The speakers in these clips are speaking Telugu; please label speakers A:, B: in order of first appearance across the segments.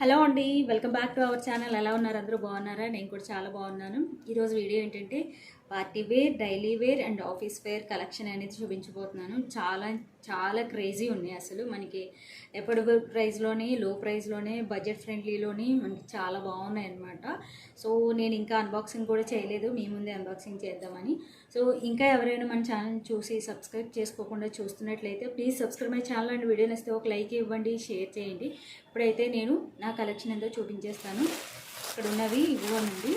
A: హలో అండి welcome back to our channel. ఎలా ఉన్నారు? అందరూ బాగున్నారా? నేను కూడా చాలా బాగున్నాను. ఈరోజు వీడియో ఏంటంటే party wear daily wear and office wear collection అనేది చూపించబోతున్నాను. చాలా చాలా క్రేజీ ఉన్నాయి అసలు. మనకి ఎఫోర్డబుల్ ప్రైస్లోనే లో ప్రైస్లోనే బడ్జెట్ ఫ్రెండ్లీలోని మనకి చాలా బాగున్నాయి అనమాట సో నేను ఇంకా అన్బాక్సింగ్ కూడా చేయలేదు. మీ ముందే అన్బాక్సింగ్ చేద్దామని. సో ఇంకా ఎవరైనా మన ఛానల్ చూసి సబ్స్క్రైబ్ చేసుకోకుండా చూస్తున్నట్లయితే please subscribe my channel and video నచ్చితే ఒక లైక్ ఇవ్వండి షేర్ చేయండి. ఇప్పుడైతే నేను నా కలెక్షన్ ఎంతో చూపించేస్తాను. ఇక్కడ ఉన్నవి ఇవ్వనండి.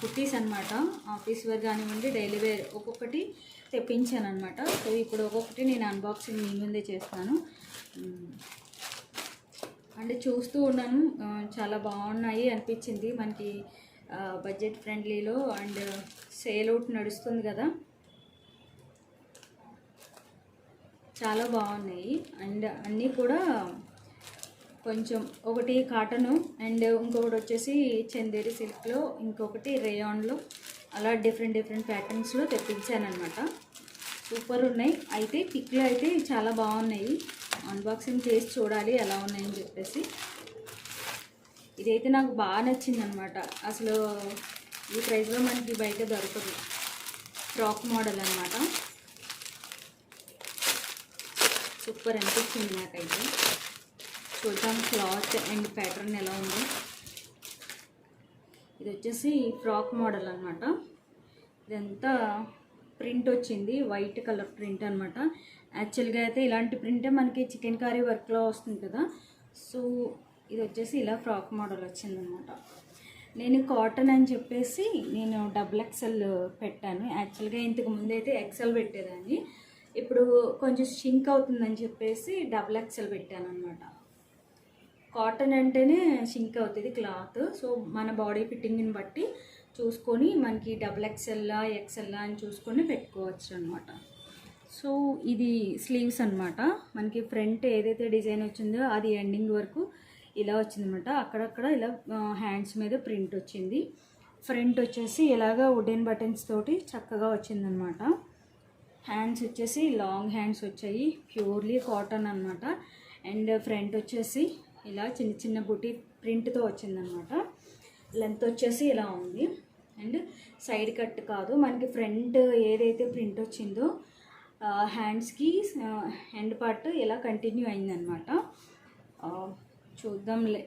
A: కుర్తీస్ అనమాట ఆఫీస్ వేర్ కానివ్వండి డైలీ వేర్ ఒక్కొక్కటి తెప్పించాను అనమాట సో ఇప్పుడు ఒక్కొక్కటి నేను అన్బాక్సింగ్ మీ ముందే చేస్తాను. అంటే చూస్తూ ఉన్నాను. చాలా బాగున్నాయి అనిపించింది. మనకి బడ్జెట్ ఫ్రెండ్లీలో అండ్ సేల్ అవుట్ నడుస్తుంది కదా. చాలా బాగున్నాయి. అండ్ అన్నీ కూడా కొంచెం ఒకటి కాటను అండ్ ఇంకొకటి వచ్చేసి చందేరి సిల్క్లో ఇంకొకటి రేయాన్లో అలా డిఫరెంట్ డిఫరెంట్ ప్యాటర్న్స్లో తెప్పించాను అనమాట సూపర్ ఉన్నాయి. అయితే పిక్లో అయితే చాలా బాగున్నాయి. అన్బాక్సింగ్ చేసి చూడాలి ఎలా ఉన్నాయని చెప్పేసి. ఇదైతే నాకు బాగా నచ్చిందనమాట అసలు ఈ ప్రైస్లో మనకి బయట దొరకదు. ఫ్రాక్ మోడల్ అనమాట సూపర్ అనిపించింది నాకైతే. చూద్దాం క్లాత్ అండ్ ప్యాటర్న్ ఎలా ఉంది. ఇది వచ్చేసి ఫ్రాక్ మోడల్ అనమాట ఇదంతా ప్రింట్ వచ్చింది వైట్ కలర్ ప్రింట్ అనమాట యాక్చువల్గా అయితే ఇలాంటి ప్రింటే మనకి చికెన్ కర్రీ వర్క్లో వస్తుంది కదా. సో ఇది వచ్చేసి ఇలా ఫ్రాక్ మోడల్ వచ్చిందనమాట నేను కాటన్ అని చెప్పేసి నేను డబుల్ ఎక్సెల్ పెట్టాను. యాక్చువల్గా ఇంతకు ముందు అయితే ఎక్సెల్ పెట్టేదాన్ని. ఇప్పుడు కొంచెం షింక్ అవుతుందని చెప్పేసి డబుల్ ఎక్సెల్ పెట్టాను అనమాట కాటన్ అంటేనే షింక్ అవుతుంది క్లాత్. సో మన బాడీ ఫిట్టింగ్ని బట్టి చూసుకొని మనకి డబుల్ ఎక్సెల్లా ఎక్సెల్లా అని చూసుకొని పెట్టుకోవచ్చు అనమాట సో ఇది స్లీవ్స్ అనమాట మనకి ఫ్రంట్ ఏదైతే డిజైన్ వచ్చిందో అది ఎండింగ్ వరకు ఇలా వచ్చిందనమాట. అక్కడక్కడ ఇలా హ్యాండ్స్ మీద ప్రింట్ వచ్చింది. ఫ్రంట్ వచ్చేసి ఇలాగ వుడెన్ బటన్స్ తోటి చక్కగా వచ్చిందనమాట. హ్యాండ్స్ వచ్చేసి లాంగ్ హ్యాండ్స్ వచ్చాయి. ప్యూర్లీ కాటన్ అనమాట అండ్ ఫ్రంట్ వచ్చేసి ఇలా చిన్న చిన్న బుటీ ప్రింట్తో వచ్చిందనమాట. లెంత్ వచ్చేసి ఇలా ఉంది. అండ్ సైడ్ కట్ కాదు మనకి ఫ్రంట్ ఏదైతే ప్రింట్ వచ్చిందో హ్యాండ్స్కి హ్యాండ్ పార్ట్ ఇలా కంటిన్యూ అయిందనమాట. చూద్దాం చూద్దాంలే.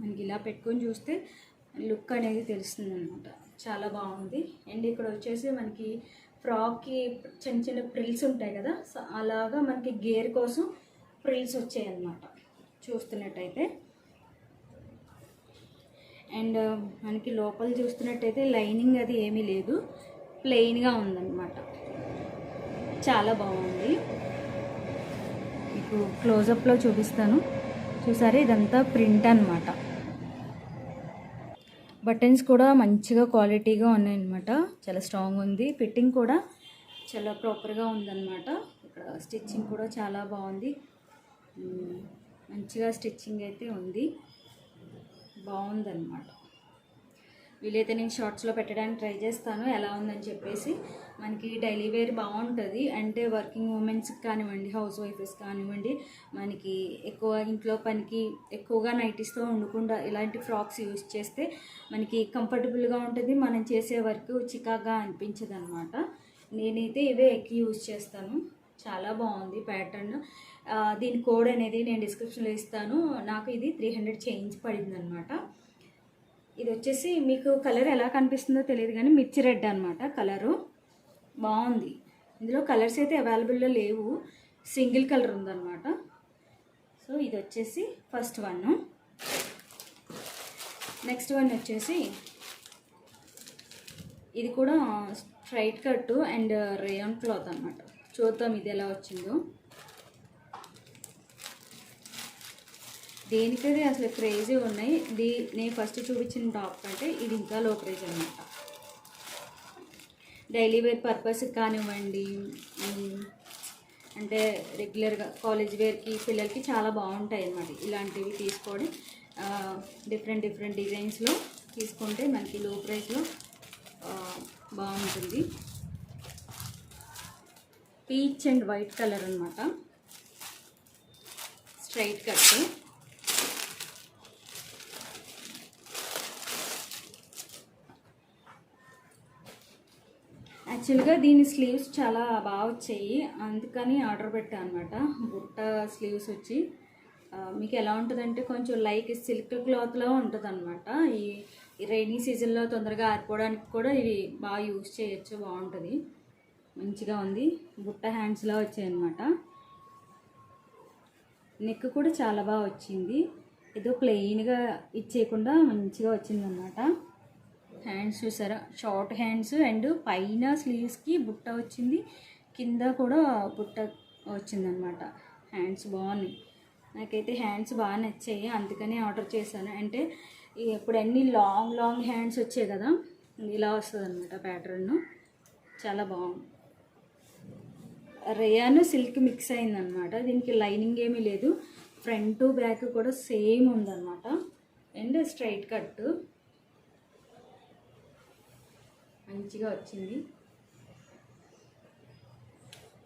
A: మనకి ఇలా పెట్టుకొని చూస్తే లుక్ అనేది తెలుస్తుంది అనమాట చాలా బాగుంది. అండ్ ఇక్కడ వచ్చేసి మనకి ఫ్రాక్కి చిన్న చిన్న ప్రిల్స్ ఉంటాయి కదా సో అలాగా మనకి గేర్ కోసం ప్రిల్స్ వచ్చాయి అన్నమాట చూస్తున్నట్టయితే. అండ్ మనకి లోపల చూస్తున్నట్టయితే లైనింగ్ అది ఏమీ లేదు. ప్లెయిన్గా ఉందన్నమాట. చాలా బాగుంది. మీకు క్లోజప్లో చూపిస్తాను. చూసారా? ఇదంతా ప్రింట్ అనమాట బటన్స్ కూడా మంచిగా క్వాలిటీగా ఉన్నాయన్నమాట. చాలా స్ట్రాంగ్ ఉంది. ఫిట్టింగ్ కూడా చాలా ప్రాపర్గా ఉందన్నమాట. ఇక్కడ స్టిచ్చింగ్ కూడా చాలా బాగుంది. మంచిగా స్టిచ్చింగ్ అయితే ఉంది. బాగుందన్నమాట. వీలైతే నేను షార్ట్స్లో పెట్టడానికి ట్రై చేస్తాను. ఎలా ఉందని చెప్పేసి మనకి డైలీ వేర్ బాగుంటుంది. అంటే వర్కింగ్ ఉమెన్స్కి కానివ్వండి హౌస్ వైఫ్స్ కానివ్వండి మనకి ఎక్కువ ఇంట్లో పనికి ఎక్కువగా నైటీస్తో ఉండకుండా ఇలాంటి ఫ్రాక్స్ యూజ్ చేస్తే మనకి కంఫర్టబుల్గా ఉంటుంది. మనం చేసే వర్క్ చికాగా అనిపించదు అనమాట నేనైతే ఇవే ఎక్కువ యూజ్ చేస్తాను. చాలా బాగుంది ప్యాటర్న్ దీని కోడ్ అనేది నేను డిస్క్రిప్షన్లో ఇస్తాను. నాకు ఇది త్రీ హండ్రెడ్ చేంజ్ పడిందనమాట ఇది వచ్చేసి మీకు కలర్ ఎలా కనిపిస్తుందో తెలియదు కానీ మిర్చి రెడ్ అనమాట కలరు బాగుంది. ఇందులో కలర్స్ అయితే అవైలబుల్లో లేవు. సింగిల్ కలర్ ఉందన్నమాట. సో ఇది వచ్చేసి ఫస్ట్ వన్ నెక్స్ట్ వన్ వచ్చేసి ఇది కూడా straight cut and rayon cloth అనమాట చూద్దాం ఇది ఎలా వచ్చిందో. దేనికదే అసలు క్రేజీ ఉన్నాయి దీ నేను ఫస్ట్ చూపించిన టాప్ కంటే ఇది ఇంకా లో ప్రైజ్ అనమాట డైలీ వేర్ పర్పస్ కానివ్వండి అంటే రెగ్యులర్గా కాలేజ్ వేర్కి పిల్లలకి చాలా బాగుంటాయి అన్నమాట. ఇలాంటివి తీసుకోవడం డిఫరెంట్ డిఫరెంట్ డిజైన్స్లో తీసుకుంటే మనకి లో ప్రైస్లో బాగుంటుంది. పీచ్ అండ్ వైట్ కలర్ అనమాట స్ట్రైట్ కట్. యాక్చువల్గా దీని స్లీవ్స్ చాలా బాగా వచ్చాయి. అందుకని ఆర్డర్ పెట్టాను అనమాట బుట్ట స్లీవ్స్ వచ్చి మీకు ఎలా ఉంటుందంటే కొంచెం లైక్ సిల్క్ క్లాత్లో ఉంటుంది అనమాట ఈ రైనీ సీజన్లో తొందరగా ఆరిపోవడానికి కూడా ఇవి బాగా యూజ్ చేయొచ్చు బాగుంటుంది. మంచిగా ఉంది. బుట్ట హ్యాండ్స్లో వచ్చాయి అనమాట నెక్ కూడా చాలా బాగా వచ్చింది. ఏదో ప్లెయిన్గా ఇచ్చేయకుండా మంచిగా వచ్చిందనమాట హ్యాండ్స్ చూసారా? షార్ట్ హ్యాండ్స్ అండ్ పైన స్లీవ్స్కి బుట్ట వచ్చింది. కింద కూడా బుట్ట వచ్చిందనమాట హ్యాండ్స్ బాగున్నాయి. నాకైతే హ్యాండ్స్ బాగా నచ్చాయి. అందుకనే ఆర్డర్ చేశాను. అంటే ఇప్పుడు అన్ని లాంగ్ లాంగ్ హ్యాండ్స్ వచ్చాయి కదా? ఇలా వస్తుంది అనమాట ప్యాటర్న్ చాలా బాగుంది. రేయాను సిల్క్ మిక్స్ అయిందనమాట దీనికి లైనింగ్ ఏమీ లేదు. ఫ్రంట్ బ్యాక్ కూడా సేమ్ ఉందన్నమాట. And straight cut. మంచిగా వచ్చింది.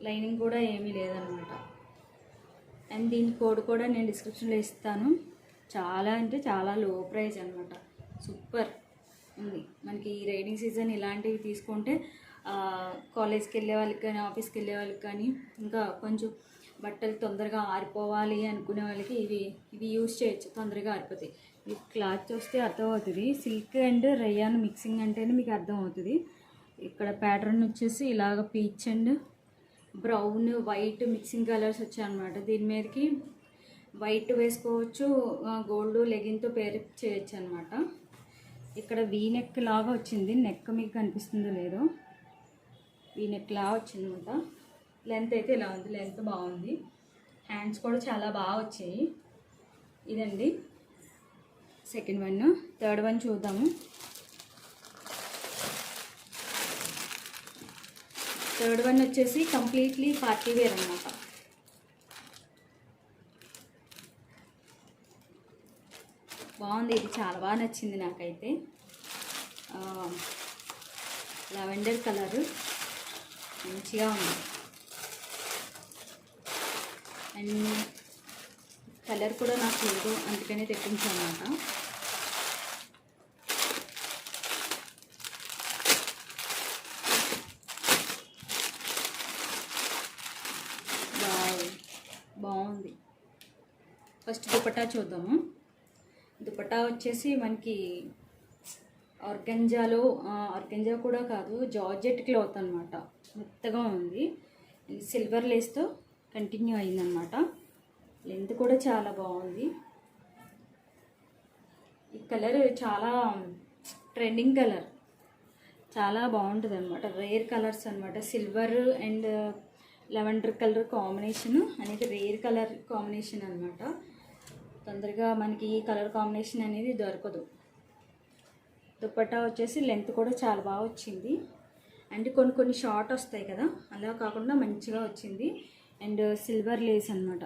A: లైనింగ్ కూడా ఏమీ లేదనమాట అండ్ దీని కోడ్ కూడా నేను డిస్క్రిప్షన్లో ఇస్తాను. చాలా అంటే చాలా లో ప్రైస్ అనమాట సూపర్ ఉంది. మనకి ఈ రైడింగ్ సీజన్ ఇలాంటివి తీసుకుంటే కాలేజ్కి వెళ్ళే వాళ్ళకి కానీ ఆఫీస్కి వెళ్ళే వాళ్ళకి కానీ ఇంకా కొంచెం బట్టలు తొందరగా ఆరిపోవాలి అనుకునే వాళ్ళకి ఇవి ఇవి యూజ్ చేయొచ్చు తొందరగా ఆరిపోతాయి. మీకు క్లాత్ చూస్తే అర్థమవుతుంది. సిల్క్ అండ్ రయ్యాన్ మిక్సింగ్ అంటేనే మీకు అర్థమవుతుంది. ఇక్కడ ప్యాటర్న్ వచ్చేసి ఇలాగ peach and brown white mixing colours వచ్చాయన్నమాట. దీని మీదకి వైట్ వేసుకోవచ్చు గోల్డ్ లెగిన్తో పేరు చేయొచ్చు అనమాట ఇక్కడ వీ నెక్ లాగా వచ్చింది. నెక్ మీకు కనిపిస్తుందో లేదో. ఈ నెక్ లాగా వచ్చింది అనమాట లెంత్ అయితే ఇలా ఉంది. లెంత్ బాగుంది. హ్యాండ్స్ కూడా చాలా బాగా వచ్చాయి. ఇదండి. సెకండ్ వన్ థర్డ్ వన్ చూద్దాము. థర్డ్ వన్ వచ్చేసి కంప్లీట్లీ పార్టీ వేర్ అనమాట బాగుంది. ఇది చాలా బాగా నచ్చింది నాకైతే. లెవెండర్ కలరు మంచిగా ఉంది. అండ్ కలర్ కూడా నాకు లేదు అందుకనే తెప్పించాను అనమాట బాగుంది బాగుంది. ఫస్ట్ దుపట్టా చూద్దాము. దుపట్టా వచ్చేసి మనకి ఆర్గంజాలో ఆర్గంజా కూడా కాదు జార్జెట్ క్లాత్ అనమాట మెత్తగా ఉంది. సిల్వర్ లేస్తో కంటిన్యూ అయిందనమాట లెంత్ కూడా చాలా బాగుంది. ఈ కలర్ చాలా ట్రెండింగ్ కలర్. చాలా బాగుంటుంది అనమాట రేర్ కలర్స్ అనమాట silver and lavender colour combination అనేది రేర్ కలర్ కాంబినేషన్ అనమాట తొందరగా మనకి ఈ కలర్ కాంబినేషన్ అనేది దొరకదు. దుప్పటా వచ్చేసి లెంత్ కూడా చాలా బాగా వచ్చింది. అండ్ కొన్ని కొన్ని షార్ట్ వస్తాయి కదా అలా కాకుండా మంచిగా వచ్చింది. అండ్ సిల్వర్ లేస్ అనమాట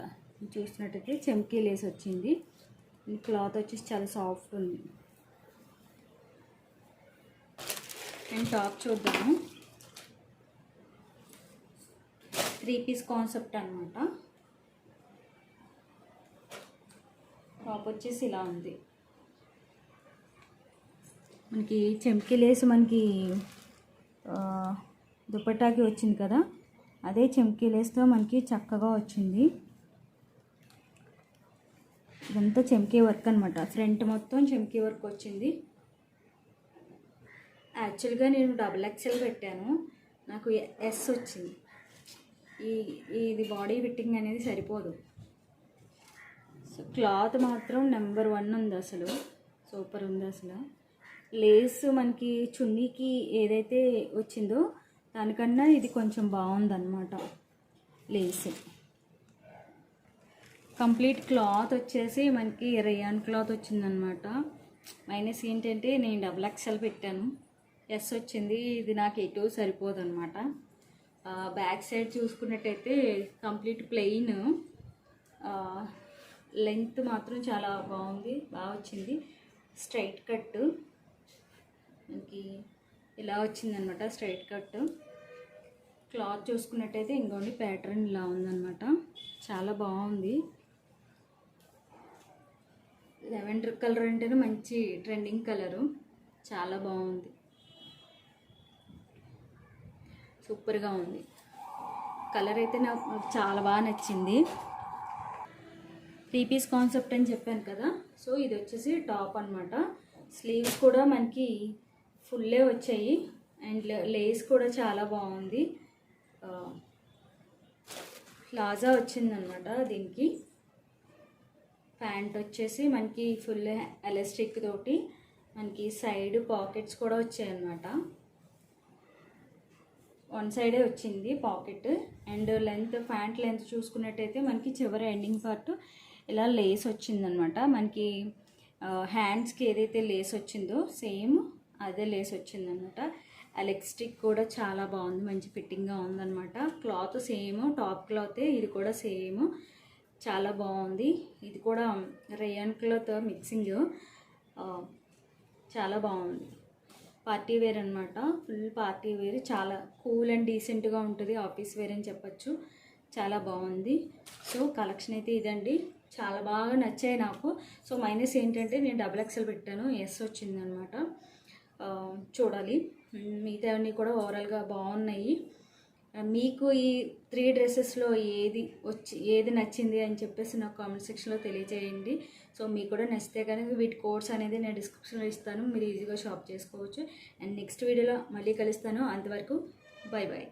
A: చూసినట్టయితే చెంకీ లేస్ వచ్చింది. క్లాత్ వచ్చేసి చాలా సాఫ్ట్ ఉంది. అండ్ టాప్ చూద్దాము. త్రీ పీస్ కాన్సెప్ట్ అనమాట టాప్ వచ్చేసి ఇలా ఉంది. మనకి చెంకి లేస్ మనకి ఆ, దుపట్టాకి వచ్చింది కదా అదే చెంకి లేస్తో మనకి చక్కగా వచ్చింది. ఇదంతా చెంకీ వర్క్ అనమాట ఫ్రంట్ మొత్తం చెంకీ వర్క్ వచ్చింది. యాక్చువల్గా నేను డబుల్ ఎక్సెల్ పెట్టాను. నాకు ఎస్ వచ్చింది. ఈ ఇది బాడీ ఫిట్టింగ్ అనేది సరిపోదు. సో క్లాత్ మాత్రం నెంబర్ వన్ ఉంది అసలు. సూపర్ ఉంది అసలు. లేస్ మనకి చున్నీకి ఏదైతే వచ్చిందో దానికన్నా ఇది కొంచెం బాగుందన్నమాట. లేస్. కంప్లీట్ క్లాత్ వచ్చేసి మనకి రేయాన్ క్లాత్ వచ్చిందనమాట మైనస్ ఏంటంటే నేను డబుల్ ఎక్స్ఎల్ పెట్టాను. ఎస్ వచ్చింది. ఇది నాకు ఎటు సరిపోదన్నమాట. బ్యాక్ సైడ్ చూసుకున్నట్టయితే కంప్లీట్ ప్లెయిన్. లెంత్ మాత్రం చాలా బాగుంది. బాగా వచ్చింది. స్ట్రైట్ కట్ మనకి ఇలా వచ్చిందనమాట స్ట్రైట్ కట్ క్లాత్ చూసుకున్నట్టయితే ఇంకోండి ప్యాటర్న్ ఇలా ఉందన్నమాట చాలా బాగుంది. లెవెండర్ కలర్ అంటేనే మంచి ట్రెండింగ్ కలరు చాలా బాగుంది. సూపర్గా ఉంది. కలర్ అయితే నాకు చాలా బాగా నచ్చింది. త్రీ పీస్ కాన్సెప్ట్ అని చెప్పాను కదా. సో ఇది వచ్చేసి టాప్ అనమాట స్లీవ్స్ కూడా మనకి ఫుల్లే వచ్చాయి. అండ్ లేస్ కూడా చాలా బాగుంది. ప్లాజా వచ్చిందనమాట దీనికి. ప్యాంట్ వచ్చేసి మనకి ఫుల్ ఎలాస్టిక్ తోటి మనకి సైడ్ పాకెట్స్ కూడా వచ్చాయన్నమాట. వన్ సైడే వచ్చింది pocket. And length pant length చూసుకున్నట్టయితే మనకి చివరి ఎండింగ్ పార్ట్ ఇలా లేస్ వచ్చిందనమాట మనకి హ్యాండ్స్కి ఏదైతే లేస్ వచ్చిందో సేమ్ అదే లేస్ వచ్చిందనమాట ఎలక్స్టిక్ కూడా చాలా బాగుంది మంచి ఫిట్టింగ్గా ఉందన్నమాట క్లాత్ సేమ్ టాప్ క్లాతే ఇది కూడా సేమ్. చాలా బాగుంది. ఇది కూడా రేయన్ క్లాత్ మిక్సింగ్. చాలా బాగుంది. పార్టీ వేర్ అనమాట. Full party wear. చాలా కూల్ అండ్ డీసెంట్గా ఉంటుంది ఆఫీస్ వేర్ అని చెప్పచ్చు. చాలా బాగుంది. సో కలెక్షన్ అయితే ఇదండి. చాలా బాగా నచ్చాయి నాకు. సో మైనస్ ఏంటంటే నేను డబుల్ ఎక్సెల్ పెట్టాను. ఎస్ వచ్చిందనమాట. చూడాలి. మిగతా అన్నీ కూడా ఓవరాల్గా బాగున్నాయి. మీకు ఈ త్రీ డ్రెస్సెస్లో ఏది వచ్చి ఏది నచ్చింది అని చెప్పేసి నాకు కామెంట్ సెక్షన్లో తెలియజేయండి సో మీకు కూడా నచ్చితే కనుక వీటి కోడ్స్ అనేది నేను డిస్క్రిప్షన్లో ఇస్తాను. మీరు ఈజీగా షాప్ చేసుకోవచ్చు. అండ్ నెక్స్ట్ వీడియోలో మళ్ళీ కలుస్తాను. అంతవరకు బై బాయ్